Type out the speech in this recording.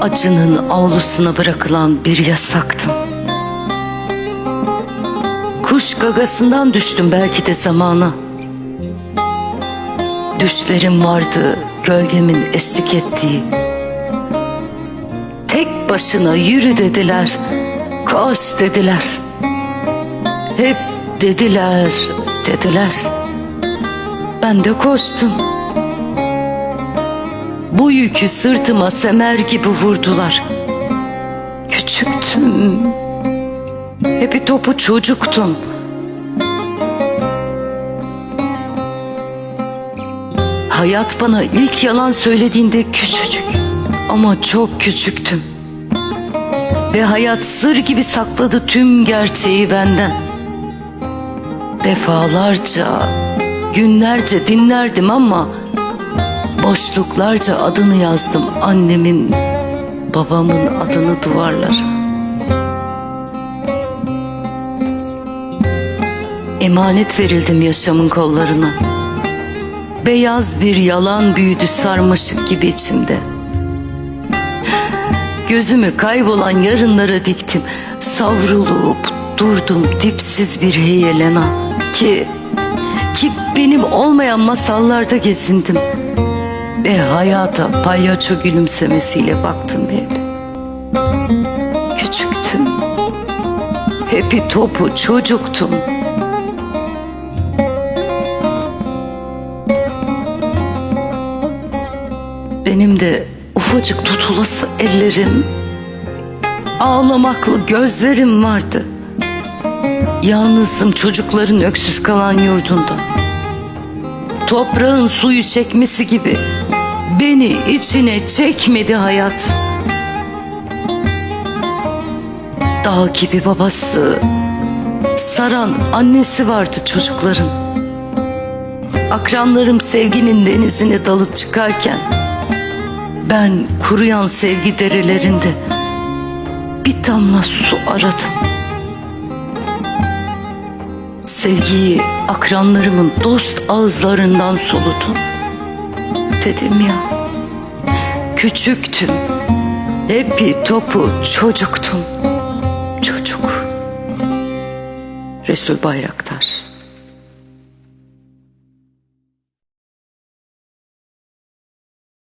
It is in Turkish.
Acının avlusuna bırakılan bir yasaktım. Kuş gagasından düştüm belki de zamana. Düşlerim vardı gölgemin eşlik ettiği. Tek başına yürü dediler, koş dediler. Hep dediler, dediler. Ben de koştum. Bu yükü sırtıma semer gibi vurdular. Küçüktüm. Hepi topu çocuktum. Hayat bana ilk yalan söylediğinde küçücük ama çok küçüktüm. Ve hayat sır gibi sakladı tüm gerçeği benden. Defalarca, günlerce dinlerdim ama boşluklarca adını yazdım annemin, babamın adını duvarlara. Emanet verildim yaşamın kollarına. Beyaz bir yalan büyüdü sarmaşık gibi içimde. Gözümü kaybolan yarınlara diktim. Savrulup durdum dipsiz bir heyelena. Ki, ki benim olmayan masallarda gezindim. Ve hayata palyaço gülümsemesiyle baktım hep. Küçüktüm. Hepi topu çocuktum. Benim de ufacık tutulası ellerim, ağlamaklı gözlerim vardı. Yalnızdım çocukların öksüz kalan yurdunda. Toprağın suyu çekmesi gibi beni içine çekmedi hayat. Dağ gibi babası, saran annesi vardı çocukların. Akranlarım sevginin denizine dalıp çıkarken ben kuruyan sevgi derelerinde bir damla su aradım. Sevgiyi akranlarımın dost ağızlarından soludum. Dedim ya, küçüktüm, hepi topu çocuktum. Çocuk. Resul Bayraktar